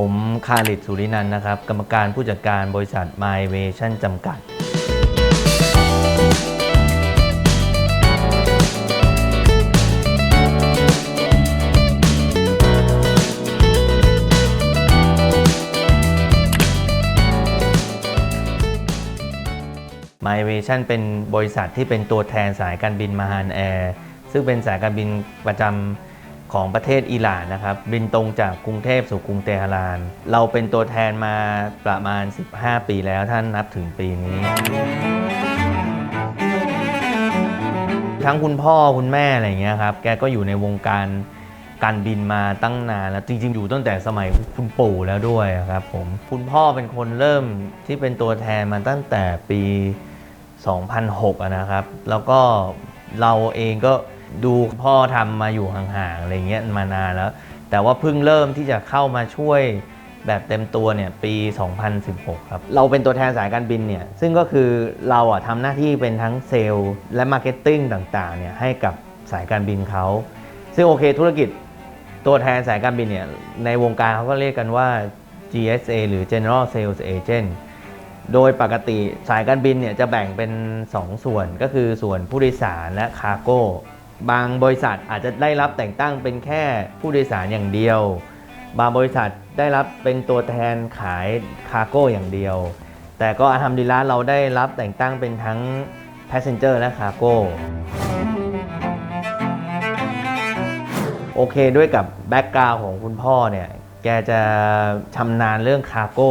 ผมคาริดสุรินันท์นะครับ กรรมการผู้จัดการบริษัท My v a t i o n จำกัด My v a t i o n เป็นบริษัทที่เป็นตัวแทนสายการบินมาฮานแอร์ซึ่งเป็นสายการบินประจำ ของประเทศอิหร่านนะครับบินตรงจากกรุงเทพสู่กรุงเตหะราน เราเป็นตัวแทนมาประมาณ 15 ปีแล้วท่านนับถึงปีนี้ ทั้งคุณพ่อคุณแม่อะไรอย่างเงี้ยครับแกก็อยู่ในวงการการบินมาตั้งนานแล้วจริง ๆ อยู่ตั้งแต่สมัยคุณปู่แล้วด้วยครับผมคุณพ่อเป็นคนเริ่มที่เป็นตัวแทนมาตั้งแต่ปี 2006นะครับ แล้วก็เราเองก็ ดูพ่อทำมาอยู่ห่างๆอะไรเงี้ยมานานแล้ว แต่ว่าเพิ่งเริ่มที่จะเข้ามาช่วยแบบเต็มตัวเนี่ยปี 2016 ครับ เราเป็นตัวแทนสายการบินเนี่ย ซึ่งก็คือเราอะทำหน้าที่เป็นทั้งเซลล์และมาร์เก็ตติ้งต่างๆเนี่ยให้กับสายการบินเขา ซึ่งโอเคธุรกิจตัวแทนสายการบินเนี่ยในวงการเขาก็เรียกกันว่า GSA หรือ General Sales Agent โดยปกติสายการบินเนี่ยจะแบ่งเป็น 2 ส่วนก็คือส่วนผู้โดยสารและคาร์โก้ บางบริษัทอาจจะได้รับแต่งตั้งเป็นแค่ผู้โดยสารอย่างเดียว บางบริษัทได้รับเป็นตัวแทนขายคาร์โก้อย่างเดียว แต่ก็อาทำดีละเราได้รับแต่งตั้งเป็นทั้ง Passenger และคาร์โก้โอเคด้วยกับแบ็กกราวของคุณพ่อเนี่ย แกจะชำนาญเรื่องคาร์โก้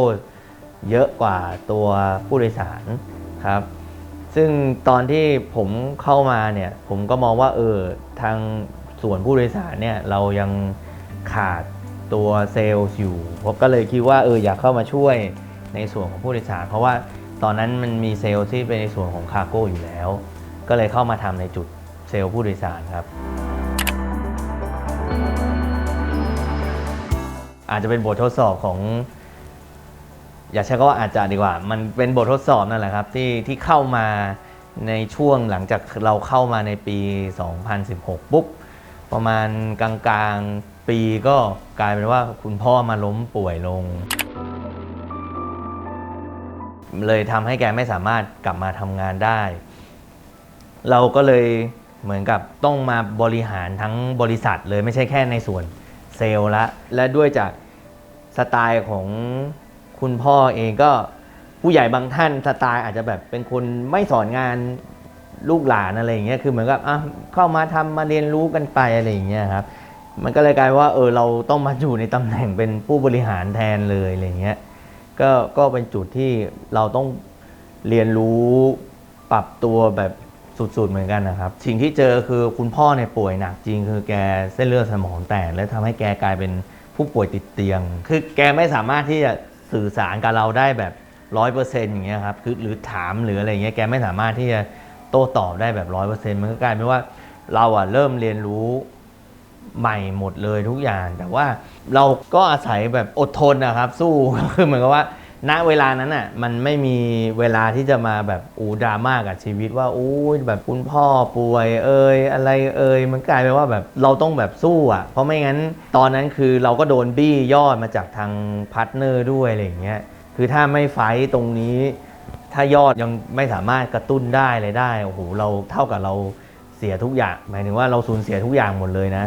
เยอะกว่าตัวผู้โดยสารครับ ซึ่งตอนที่ผมเข้ามาเนี่ย ผมก็มองว่าเออทางส่วนผู้โดยสารเนี่ยเรายังขาดตัวเซลล์อยู่ผมก็เลยคิดว่าเอออยากเข้ามาช่วยในส่วนของผู้โดยสาร เพราะว่าตอนนั้นมันมีเซลล์ที่เป็นในส่วนของคาร์โก้อยู่แล้ว ก็เลยเข้ามาทำในจุดเซลล์ผู้โดยสารครับ อาจจะเป็นบททดสอบของ อย่าใช้คำว่าอาจจะดีกว่า มันเป็นบททดสอบนั่นแหละครับที่ที่เข้ามาในช่วงหลังจากเราเข้ามาในปี 2016 ปุ๊บ ประมาณกลางๆปีก็กลายเป็นว่าคุณพ่อมาล้มป่วยลง เลยทำให้แกไม่สามารถกลับมาทำงานได้ เราก็เลยเหมือนกับต้องมาบริหารทั้งบริษัทเลยไม่ใช่แค่ในส่วนเซลล์ละ และด้วยจากสไตล์ของ คุณพ่อเองก็ผู้ใหญ่บางท่านสไตล์อาจจะแบบเป็นคนไม่สอนงานลูกหลานอะไรอย่างเงี้ยคือเหมือนกับอะเข้ามาทำมาเรียนรู้กันไปอะไรอย่างเงี้ยครับ มันก็เลยกลายว่าเออเราต้องมาอยู่ในตำแหน่งเป็นผู้บริหารแทนเลยอะไรอย่างเงี้ยก็ก็เป็นจุดที่เราต้องเรียนรู้ปรับตัวแบบสุดๆเหมือนกันนะครับ สิ่งที่เจอคือคุณพ่อเนี่ยป่วยหนักจริง คือแกเส้นเลือดสมองแตกและทำให้แกกลายเป็นผู้ป่วยติดเตียง คือแกไม่สามารถที่จะ สื่อสารกับเราได้แบบร้อยเปอร์เซ็นต์อย่างเงี้ยครับคือหรือถามหรืออะไรเงี้ยแกไม่สามารถที่จะโต้ตอบได้แบบร้อยเปอร์เซ็นต์มันก็กลายเป็นว่าเราอะเริ่มเรียนรู้ใหม่หมดเลยทุกอย่าง แต่ว่าเราก็อาศัยแบบอดทนนะครับ สู้คือเหมือนกับว่า ณเวลานั้นอะมันไม่มีเวลาที่จะมาแบบอูดราม่ากับชีวิตว่าอู้ยแบบคุณพ่อป่วย เอ่ยอะไรเอ่ยมันกลายเป็นว่าแบบเราต้องแบบสู้อะ เพราะไม่งั้นตอนนั้นคือเราก็โดนบี้ยอดมาจากทางพาร์ทเนอร์ด้วยอะไรอย่างเงี้ยคือถ้าไม่ไฟตรงนี้ ถ้ายอดยังไม่สามารถกระตุ้นได้เลยได้โอ้โหเราเท่ากับเราเสียทุกอย่าง หมายถึงว่าเราสูญเสียทุกอย่างหมดเลยนะ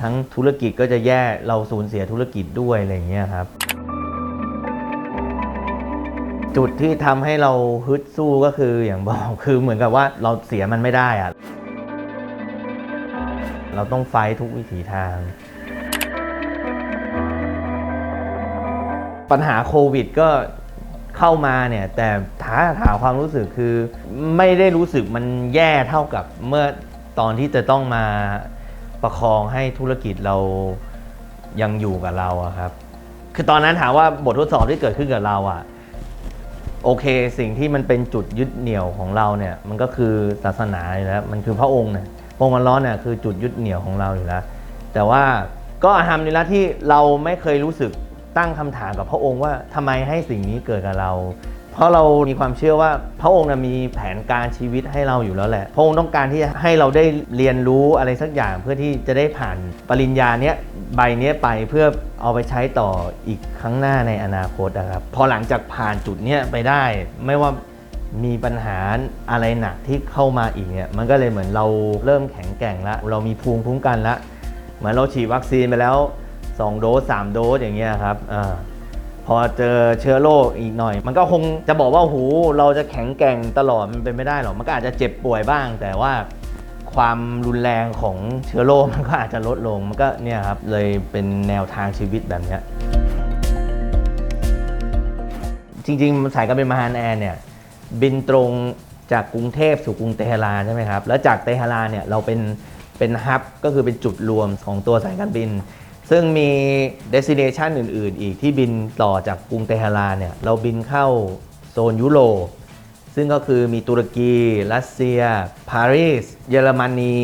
ทั้งธุรกิจก็จะแย่เราสูญเสียธุรกิจด้วยอะไรอย่างเงี้ยครับ จุดที่ทำให้เราฮึดสู้ก็คืออย่างบอกคือเหมือนกับว่าเราเสียมันไม่ได้อะเราต้องไฟทุกวิถีทาง ปัญหาโควิดก็เข้ามาเนี่ย แต่ถ้าถามความรู้สึกคือ ไม่ได้รู้สึกมันแย่เท่ากับเมื่อตอนที่จะต้องมา ประคองให้ธุรกิจเรายังอยู่กับเราอะครับ คือตอนนั้นถามว่าบททดสอบที่เกิดขึ้นกับเราอะโอเคสิ่งที่มันเป็นจุดยึดเหนี่ยวของเราเนี่ยมันก็คือศาสนาอยู่แล้วมันคือพระองค์เนี่ยพระองค์มันร้อนเนี่ยคือจุดยึดเหนี่ยวของเราอยู่แล้วแต่ว่าก็ทำในละที่เราไม่เคยรู้สึกตั้งคำถามกับพระองค์ว่าทำไมให้สิ่งนี้เกิดกับเรา เพราะเรามีความเชื่อว่าพระองค์มีแผนการชีวิตให้เราอยู่แล้วแหละ พระองค์ต้องการที่จะให้เราได้เรียนรู้อะไรสักอย่างเพื่อที่จะได้ผ่านปริญญาเนี้ยใบเนี้ยไปเพื่อเอาไปใช้ต่ออีกครั้งหน้าในอนาคตนะครับพอหลังจากผ่านจุดเนี้ยไปได้ ไม่ว่ามีปัญหาอะไรหนักที่เข้ามาอีกเนี่ยมันก็เลยเหมือนเราเริ่มแข็งแกร่งแล้วเรามีภูมิคุ้มกันแล้วเหมือนเราฉีดวัคซีนไปแล้ว 2 โดส3โดสอย่างเงี้ยครับอา พอเจอเชื้อโรคอีกหน่อย มันก็คงจะบอกว่าโอ้โหเราจะแข็งแกร่งตลอดมันเป็นไม่ได้หรอกมันก็อาจจะเจ็บป่วยบ้าง แต่ว่าความรุนแรงของเชื้อโรคมันก็อาจจะลดลงมันก็เนี่ยครับเลยเป็นแนวทางชีวิตแบบนี้จริงๆสายการบินมาฮานแอร์เนี่ยบินตรงจากกรุงเทพสู่กรุงเตหะรานใช่ไหมครับแล้วจากเตหะรานเนี่ยเราเป็นเป็นฮับก็คือเป็นจุดรวมของตัวสายการบิน ซึ่งมี destination อื่น ๆ อีกที่บินต่อจากกรุงเตหะรานเนี่ยเราบินเข้าโซนยุโรปซึ่งก็คือมีตุรกี รัสเซีย ปารีส เยอรมนี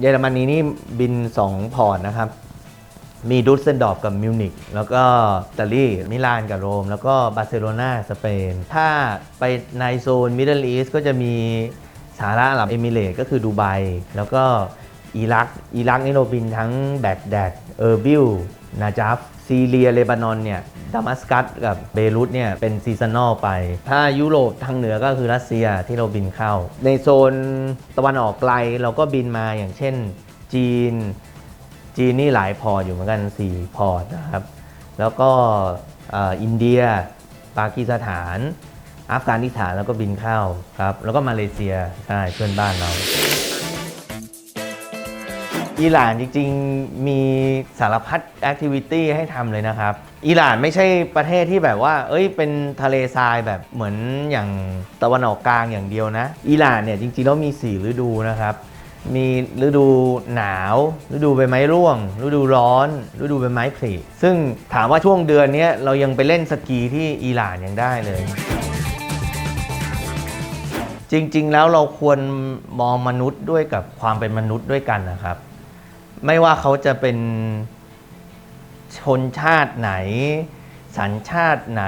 เยอรมนีนี่บิน 2 พอร์ตนะครับ มีดุสเซนดอร์ฟกับมิวนิกแล้วก็อิตาลีมิลานกับโรม แล้วก็บาร์เซโลนาสเปน ถ้าไปในโซนมิดเดิลอีสก็จะมีสหรัฐอาหรับเอมิเรตก็คือดูไบแล้วก็อิรักอิรักนี่เราบินทั้งแบกแดด เออร์บิลนาจัฟซีเรียเลบานอนเนี่ยดามัสกัสกับเบรุตเนี่ยเป็นซีซันอลไป ถ้ายุโรปทางเหนือก็คือรัสเซียที่เราบินเข้า ในโซนตะวันออกไกลเราก็บินมาอย่างเช่นจีน จีนนี่หลายพอร์ตอยู่เหมือนกัน 4 พอร์ตนะครับ แล้วก็อินเดีย ปากีสถาน อัฟกานิสถานแล้วก็บินเข้าครับ แล้วก็มาเลเซียใช่เพื่อนบ้านเรา อิหร่านจริงๆมีสารพัดแอคทิวิตี้ให้ทำเลยนะครับ อิหร่านไม่ใช่ประเทศที่แบบว่า เอ้ยเป็นทะเลทรายแบบเหมือนอย่างตะวันออกกลางอย่างเดียวนะ อิหร่านเนี่ยจริงๆแล้วมี 4 ฤดูนะครับ มีฤดูหนาว ฤดูใบไม้ร่วง ฤดูร้อน ฤดูใบไม้ผลิซึ่งถามว่าช่วงเดือนเนี้ยเรายังไปเล่นสกีที่อิหร่านยังได้เลยจริง ๆ แล้วเราควรมองมนุษย์ด้วยกับความเป็นมนุษย์ด้วยกันนะครับ ไม่ว่าเขาจะเป็นชนชาติไหน สัญชาติไหน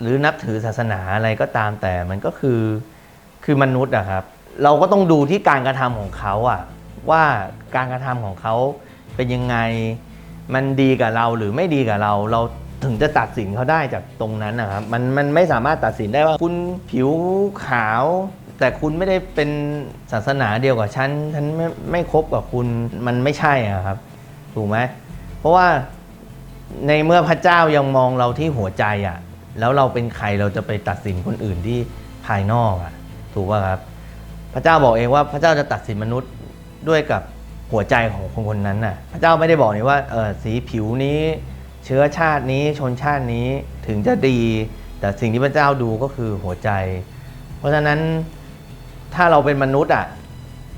หรือนับถือศาสนาอะไรก็ตามแต่มันก็คือคือมนุษย์อะครับ เราก็ต้องดูที่การกระทำของเขาอะว่าการกระทำของเขาเป็นยังไงมันดีกับเราหรือไม่ดีกับเรา เราถึงจะตัดสินเขาได้จากตรงนั้นนะครับมันมันไม่สามารถตัดสินได้ว่าคุณผิวขาว แต่คุณไม่ได้เป็นศาสนาเดียวกับฉัน ฉันไม่ไม่คบกับคุณมันไม่ใช่อะครับ ถูกไหมเพราะว่าในเมื่อพระเจ้ายังมองเราที่หัวใจอะแล้วเราเป็นใครเราจะไปตัดสินคนอื่นที่ภายนอกอะถูกป่ะครับ พระเจ้าบอกเองว่าพระเจ้าจะตัดสินมนุษย์ด้วยกับหัวใจของคนคนนั้นน่ะ พระเจ้าไม่ได้บอกนี่ว่าเออสีผิวนี้ เชื้อชาตินี้ชนชาตินี้ถึงจะดี แต่สิ่งที่พระเจ้าดูก็คือหัวใจ เพราะฉะนั้น ถ้าเราเป็นมนุษย์อะ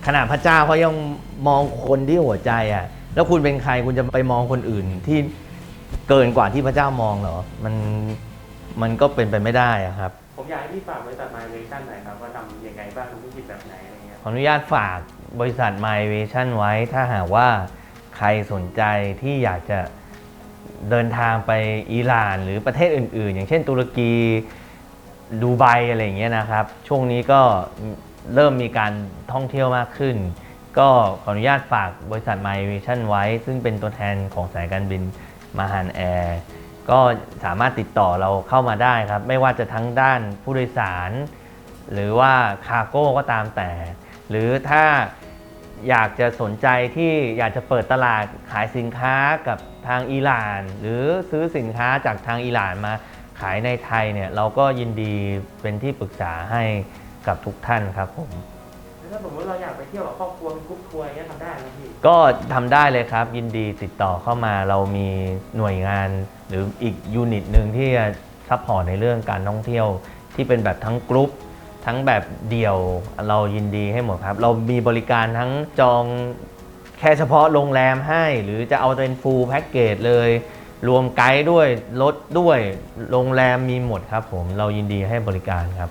ขนาดพระเจ้าเขายังมองคนที่หัวใจอะ แล้วคุณเป็นใครคุณจะไปมองคนอื่นที่เกินกว่าที่พระเจ้ามองเหรอ มันมันก็เป็นไปไม่ได้อะครับ ผมอยากให้พี่ฝากบริษัท My Vision หน่อยครับว่าทำยังไงบ้างธุรกิจแบบไหนอะไรเงี้ยขออนุญาตฝากบริษัท My Vision ไว้ ถ้าหากว่าใครสนใจที่อยากจะเดินทางไปอิหร่าน หรือประเทศอื่น ๆ อย่างเช่นตุรกีดูไบอะไรอย่างเงี้ยนะครับ ช่วงนี้ก็ เริ่มมีการท่องเที่ยวมากขึ้น ก็ขออนุญาตฝากบริษัท My Vision ไว้ ซึ่งเป็นตัวแทนของสายการบินมาฮานแอร์ก็สามารถติดต่อเราเข้ามาได้ครับ ไม่ว่าจะทั้งด้านผู้โดยสาร หรือว่าคาร์โก้ก็ตามแต่ หรือถ้าอยากจะสนใจที่อยากจะเปิดตลาดขายสินค้ากับทางอิหร่าน หรือซื้อสินค้าจากทางอิหร่านมาขายในไทยเนี่ยเราก็ยินดีเป็นที่ปรึกษาให้ กับทุกท่านครับผม แล้วถ้าสมมติเราอยากไปเที่ยวกับครอบครัวเป็นกรุ๊ปทัวร์อย่างเงี้ยทำได้ไหมพี่ ก็ทำได้เลยครับ ยินดีติดต่อเข้ามาเรามีหน่วยงานหรืออีกยูนิตหนึ่งที่จะซัพพอร์ตในเรื่องการท่องเที่ยวที่เป็นแบบทั้งกรุ๊ปทั้งแบบเดี่ยวเรายินดีให้หมดครับ เรามีบริการทั้งจองแค่เฉพาะโรงแรมให้ หรือจะเอาเป็นฟูลแพ็กเกจเลย รวมไกด์ด้วยรถด้วยโรงแรมมีหมดครับผมเรายินดีให้บริการครับ